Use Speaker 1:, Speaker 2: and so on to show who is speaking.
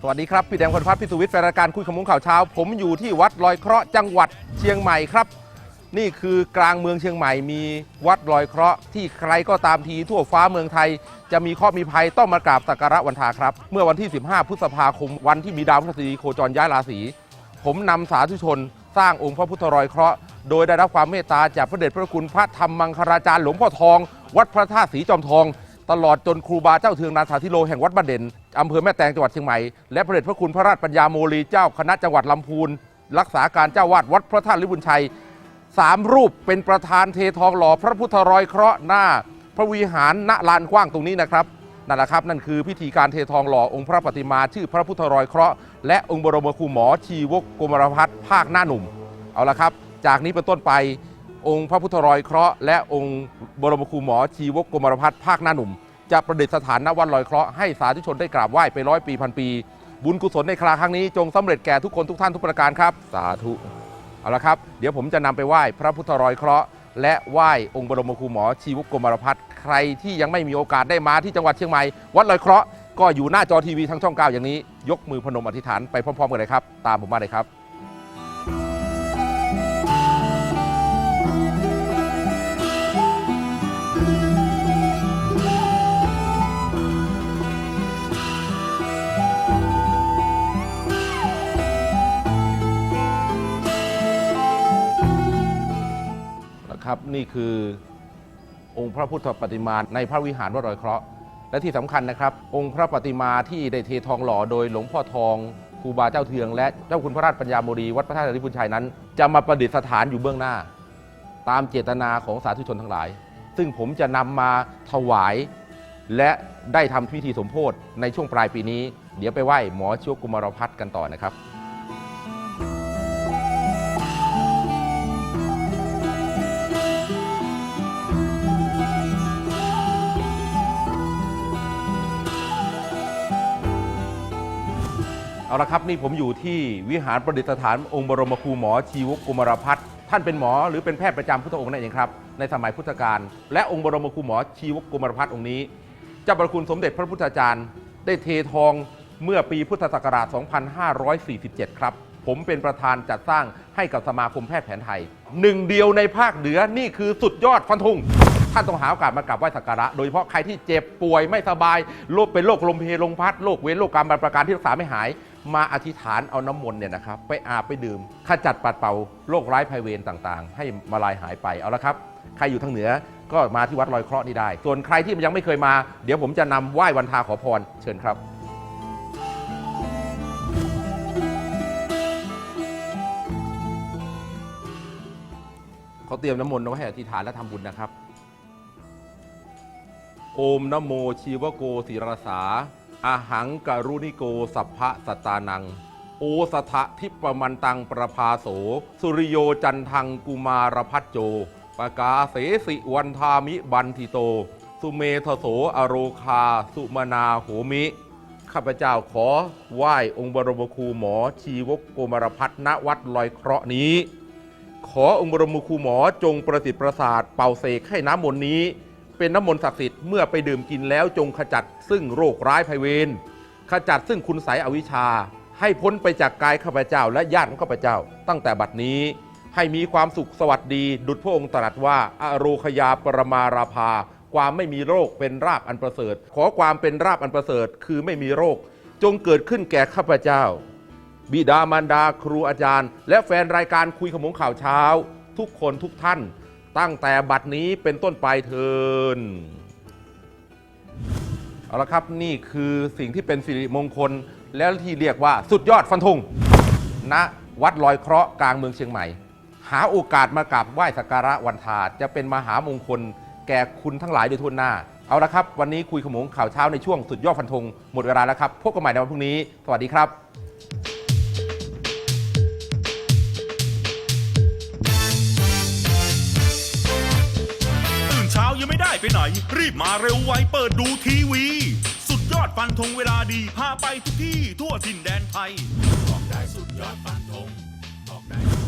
Speaker 1: สวัสดีครับพี่แดงคนพัฒน์พี่สุวิทย์แฟนรายการคุยขมุงข่าวเช้า ผมอยู่ที่วัดลอยเคราะห์จังหวัดเชียงใหม่ครับ นี่คือกลางเมืองเชียงใหม่มีวัดลอยเคราะห์ที่ใครก็ตามทีทั่วฟ้าเมืองไทย จะมีข้อมีภัยต้องมากราบสักการะวันทาครับ เมื่อวันที่ 15 พฤษภาคมวันที่มีดาวพฤหัสบดีโคจรย้ายราศีผมนำสาธุชน สร้างองค์พระพุทธรอยเคราะห์โดยได้รับความเมตตาจากพระเดชพระคุณพระธรรมมังคลาจารย์หลวงพ่อทอง วัดพระธาตุสีจอมทอง ตลอดจนครูบาเจ้าเทืองนาสาธิโลแห่งวัดบ้านเด่นอำเภอแม่แตงจังหวัดเชียงใหม่และพระเดชพระคุณพระราชปัญญาโมลีเจ้าคณะจังหวัดลำพูนรักษาการเจ้าวาดวัดพระธาตุลิบุญชัยสามรูปเป็นประธานเททองหล่อพระพุทธรอยเคราะห์หน้า พระวิหารณลานกว้างตรงนี้นะครับนั่นแหละครับนั่นคือพิธีการเททองหล่อองค์พระปฏิมาชื่อพระพุทธรอยเคราะห์และองค์บรมครูหมอชีวกกมรพัฒน์ภาคหน้าหนุ่ม เอาละครับ จากนี้เป็นต้นไป องค์พระพุทธรอยเคราะห์และองค์บรมครูหมอชีวกกรมรพัฒน์ภาคหน้าหนุ่ม จะประดิษฐานณวัดลอยเคราะห์ให้สาธุชนได้กราบไหว้ไปร้อยปีพันปี บุญกุศลในคราครั้งนี้จงสำเร็จแก่ทุกคนทุกท่านทุกประการครับ สาธุเอาละครับ เดี๋ยวผมจะนำไปไหว้พระพุทธรอยเคราะห์และไหว้องค์บรมครูหมอชีวกกรมรพัฒน์ใครที่ยังไม่มีโอกาสได้มาที่จังหวัดเชียงใหม่วัดลอยเคราะห์ก็อยู่หน้าจอทีวีทั้งช่องเก้าอย่างนี้ ยกมือพนมอธิษฐานไปพร้อมๆกันเลยครับ ตามผมมาเลยครับ นะครับนี่คือองค์พระพุทธปฏิมาในพระวิหารวัดรอยเคราะห์และที่สำคัญนะครับ องค์พระปฏิมาที่ได้เททองหล่อโดยหลวงพ่อทองครูบาเจ้าเทือง และเจ้าคุณพระราชปัญญาโมรีวัดพระธาตุริพุนชัยนั้น จะมาประดิษฐานอยู่เบื้องหน้า ตามเจตนาของสาธุชนทั้งหลาย ซึ่งผมจะนำมาถวาย และได้ทำพิธีสมโพธในช่วงปลายปีนี้ เดี๋ยวไปไหว้หมอชิวกุมารพัฒน์กันต่อนะครับ เอาละครับนี่ผมอยู่ที่วิหารประดิษฐานองค์บรมครูหมอชีวกกุมารพัฒน์ท่านเป็นหมอหรือเป็นแพทย์ประจำพุทธองค์นั่นเองครับในสมัยพุทธกาลและองค์บรมครูหมอชีวกกุมารพัฒน์องค์นี้เจ้าประคุณสมเด็จพระพุทธจารย์ ได้เททองเมื่อปีพุทธศักราช 2547 ครับ ผมเป็นประธานจัดสร้างให้กับสมาคมแพทย์แผนไทย หนึ่งเดียวในภาคเหนือนี่คือสุดยอดฟันธงท่านต้องหาโอกาสมากราบไหว้สักการะ โดยเฉพาะใครที่เจ็บป่วยไม่สบายโรคเป็นโรคลมเพลลมพัดโรคเวรโรคกรรมบางประการที่รักษาไม่หาย มาอธิษฐานเอาน้ำมนต์เนี่ยนะครับไปอาบไปดื่มขจัดปัดเป่าโรคร้ายภัยเวรต่างๆ ให้มาลายหายไปเอาละครับ ใครอยู่ทางเหนือก็มาที่วัดลอยเคราะห์นี่ได้ ส่วนใครที่ยังไม่เคยมา เดี๋ยวผมจะนำไหว้วันทาขอพรเชิญครับ เขาเตรียมน้ำมนต์เอาไว้ให้อธิษฐานและทำบุญนะครับ โอมนะโมชีวโกศิรสา อาหังกรุณิโกสัพพะสตานัง โอสถะทิปมันตังประภาโส สุริโยจันทังกุมารพัจโจปกาเสสิวันทามิบันทิโต สุเมทโสอโรคา สุมนาโหมิ ข้าพเจ้าขอไหว้องค์บรมครูหมอชีวกโกมารพัฒณวัดลอยเคราะห์นี้ ขอองค์บรมครูหมอจงประสิทธิ์ประสาทเป่าเสกให้น้ำมนต์นี้ เป็นน้ำมนต์ศักดิ์สิทธิ์เมื่อไปดื่มกินแล้วจงขจัดซึ่งโรคร้ายภัยเวรขจัดซึ่งคุณไสยอวิชชา ให้พ้นไปจากกายข้าพเจ้าและญาติของข้าพเจ้า ตั้งแต่บัดนี้ให้มีความสุขสวัสดี ดุจพระองค์ตรัสว่าอโรคยาปรมาราภา ความไม่มีโรคเป็นราบอันประเสริฐ ขอความเป็นราบอันประเสริฐ คือไม่มีโรค จงเกิดขึ้นแก่ข้าพเจ้า บิดามารดาครูอาจารย์ และแฟนรายการคุยขมงข่าวเช้า ทุกคนทุกท่าน ตั้งแต่บัดนี้เป็นต้นไปเทินเอาละครับนี่คือสิ่งที่เป็นสิริมงคล แล้วที่เรียกว่าสุดยอดฟันธงณวัดลอยเคราะห์กลางเมืองเชียงใหม่ หาโอกาสมากราบไหว้สักการะวันทาจะเป็นมหามงคล แก่คุณทั้งหลายโดยทั่วหน้า เอาละครับ วันนี้คุยขมงข่าวเช้าในช่วงสุดยอดฟันธงหมดเวลาแล้วครับพบกันใหม่ในวันพรุ่งนี้ สวัสดีครับ
Speaker 2: ปไหน รีบมาเร็วไวเปิดดูทีวี สุดยอดฟันธงเวลาดี พาไปทุกที่ทั่วถิ่นแดนไทยออกได้สุดยอดฟันธงออกได้